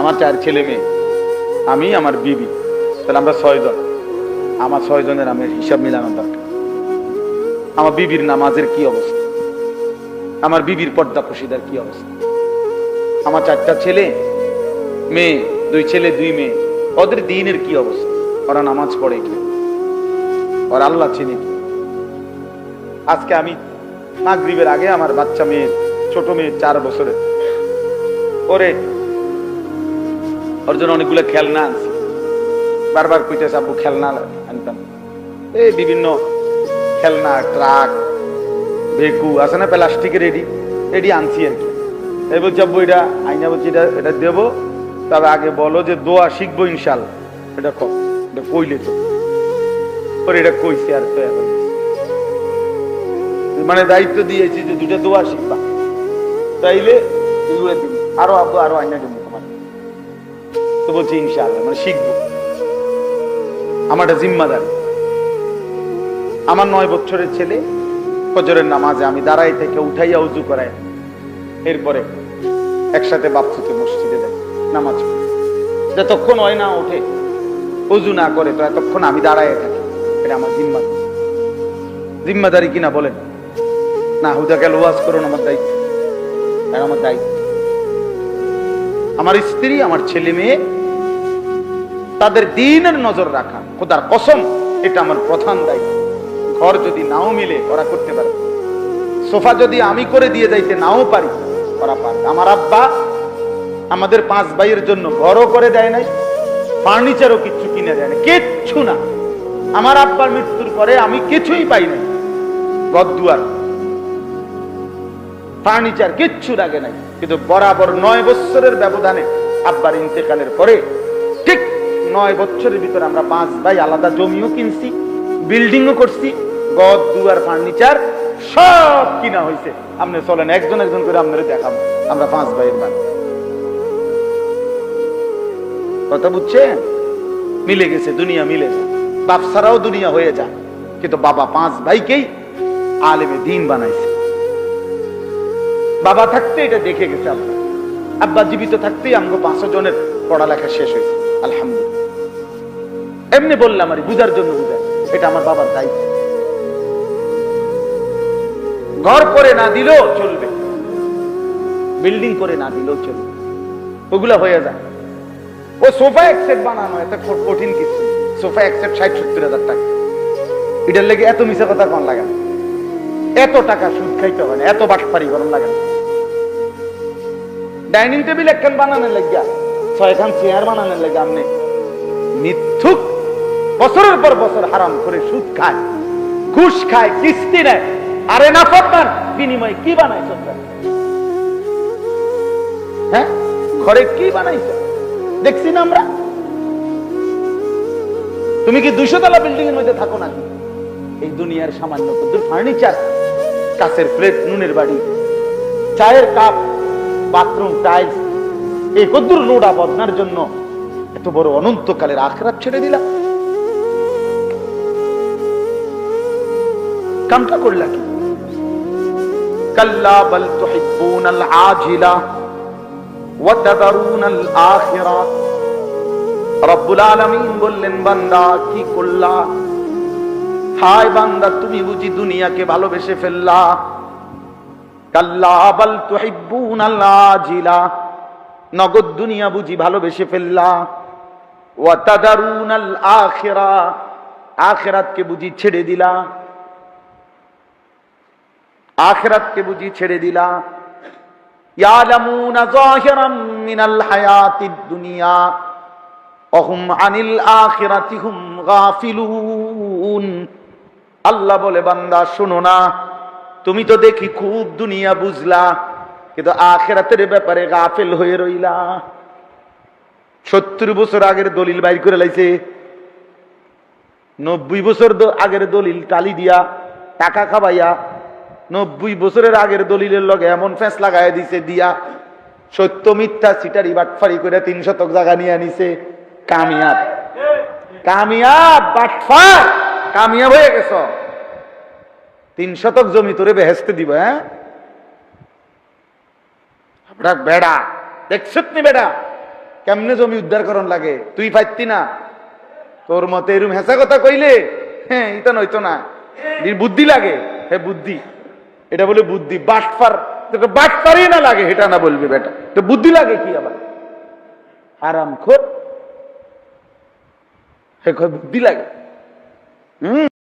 আমার চার ছেলে মেয়ে। আমি, আমার বিবি। তাহলে আমরা ছয়জন। আমার ছয়জনের আমি হিসাব মিলানোর দরকার। আমার বিবির নামাজের কি অবস্থা? আমার বিবির পর্দা পশিদার কি অবস্থা? আমার চারটা ছেলে, মেয়ে, দুই ছেলে, দুই মেয়ে। ওদের দিনের কি অবস্থা? ওরা নামাজ পড়ে কি? ওরা আল্লাহ চিনি কি? আজকে আমি মাগরিবের আগে আমার বাচ্চা মেয়ে, ছোট মেয়ে, চার বছরের। ওরে ওর জন্য অনেকগুলো খেলনা আনছি। বারবার কইতেছে আব্বু খেলনা আনতাম। এই বিভিন্ন খেলনা, ট্রাক, ভেকু, আছে না প্লাস্টিকের রেডি? রেডি আনছি আর কি। এই বলছি আব্বু এটা আইনা বলছি, এটা এটা দেবো। তবে আগে বলো যে দোয়া শিখব ইনশাল। এটা কো, এটা কইলে তো। ওর এটা কইছে আর তো মানে দায়িত্ব দিয়েছি যে দুটা দোয়া শিখবা। তাইলে আরও আব্বু আরও আইনা দেবো। তো বলছি, ইনশাআল্লাহ মানে শিখব। আমার একটা জিম্মাদার। আমার নয় বছরের ছেলে, ফজরের নামাজে আমি দাঁড়াই থেকে উঠাইয়া উজু করাই এরপরে একসাথে বাপসুকে মসজিদে দেয় নামাজ যতক্ষণ হয় না ওঠে, উজু না করে, তো এতক্ষণ আমি দাঁড়ায় থাকি। এটা আমার জিম্মাদারি। জিম্মাদারি কিনা বলেন? না হুদা গেল ওয়াজ করুন, আমার দায়িত্ব। আমার দায়িত্ব। আমার স্ত্রী, আমার ছেলে মেয়ে, তাদের দিনের নজর রাখা। খোদার কসম, এটা আমার প্রধান দায়িত্ব। ঘর যদি নাও মিলে, ওরা করতে পারে। সোফা যদি আমি করে দিয়ে যাইতে নাও পারি, ওরা পারবে আমার আব্বা আমাদের পাঁচ ভাইয়ের জন্য ঘরও করে দেয় নাই, ফার্নিচারও কিচ্ছু কিনে দেয় না কিচ্ছু না। আমার আব্বার মৃত্যুর পরে আমি কিছুই পাই নাই। ঘর দুয়ার ফার্নিচার কিচ্ছু লাগে নাই। কিন্তু বরাবর নয় বছরের ব্যবধানে আব্বার ইন্তেকালের পরে ঠিক নয় বছরের ভিতরে আমরা পাঁচ ভাই আলাদা জমিও কিনছি, বিল্ডিংও করছি, গদ, দুয়ার, ফার্নিচার সব কিনা হয়েছে আপনি চলেন, একজন একজন করে আপনারা দেখাবো। আমরা পাঁচ ভাইয়ের ভাই কথা বুঝছেন? মিলে গেছে, দুনিয়া মিলে যায়। বাপ ছাড়াও দুনিয়া হয়ে যায়। কিন্তু বাবা পাঁচ ভাইকেই আলেমে দিন বানাইছে। বাবা থাকতে এটা দেখে গেছে আব্বা আব্বা জীবিত থাকতেই আমগো পাঁচশো জনের পড়ালেখা শেষ হয়েছে, আলহামদুলিল্লাহ। এমনি বললাম আর বুঝার জন্য বুঝায় এটা আমার বাবার দায়িত্ব। ঘর করে না দিলেও চলবে। বিল্ডিং করে না দিলেও চলবে। ওগুলা হয়ে যায় ও সোফা এক সেট বানানো, এত কঠিন কিছু। সোফা এক সেট ষাট, সত্তর হাজার টাকা। এটার লেগে এত মিশা কথা কম লাগে না। এত টাকা সুদ খাইতে হয় না, এত বাটপারি গরম লাগে ডাইনিং টেবিল একখান বানানোর লাগিয়া, ছয়খান চেয়ার বানানোর লাগে আপনি মিথ্যুক বছরের পর বছর হারাম করে সুদ খায়, ঘুষ খায়, কিস্তি নেয়, আরে না ফরমান বিনিময়ে কি বানাইছ হ্যাঁ? ঘরে কি বানাইছ? দেখছি না আমরা। তুমি কি দুশো তলা বিল্ডিং এর মধ্যে থাকো নাকি? এই দুনিয়ার সামান্য ফার্নিচার। কাছের প্লেট নুনের বাড়ি চায়ের কাপ বাথরুম টাইলস এই কদ্দুর লোডা বদনার জন্য এত বড় অনন্তকালের আখরাত ছেড়ে দিলাম। কামটা করলা কি? কাল্লা বল আল আজিলা আল আখিরা। রব্বুল আলামিন বললেন, বান্দা, কি করলা? হায় বান্দা, তুমি বুঝি দুনিয়াকে ভালোবেসে ফেললা? নগদ দুনিয়া বুঝি ভালোবেসে ফেললা। তাদারুন আল বুঝি ছেড়ে দিলা। আখিরাতকে বুঝি ছেড়ে দিলা। মিনাল হায়াতিদ দুনিয়া। অহুম আনিল আখিরাতি হুম গাফিলুন। আল্লাহ বলে, বান্দা, শোনো না। তুমি তো দেখি খুব দুনিয়া বুঝলা, কিন্তু আখেরাতের ব্যাপারে গাফেল হয়ে রইলা। সত্তর বছর আগের দলিল বাইর করে লাইছে। নব্বই বছর আগের দলিল টালি দিয়া, টাকা খাবাইয়া, নব্বই বছরের আগের দলিলের লগে এমন ফেঁস লাগাই দিছে, দিয়া সত্য মিথ্যা সিটারি বাটফারি করে তিন শতক জায়গা নিয়ে নিছে কামিয়াব। কামিয়াব বাটফার! কামিয়াব হয়ে গেছ। তিন শতক জমি তোরে বেহেস্তে দিব হ্যাঁ? আমরা বেড়া। দেখছত নি বেড়া? কেমনে জমি উদ্ধার করন লাগে? তুই পাইতি না? তোর মতে এরম কথা কইলে হ্যাঁ ইতা নইতো না। বুদ্ধি লাগে? হে বুদ্ধি। এটা বলে বুদ্ধি। বাটফার। বাটফারই না লাগে এটা না বলবি বেটা। তো বুদ্ধি লাগে কি আবার? আরাম খোর হে কয়, বুদ্ধি লাগে? Mm.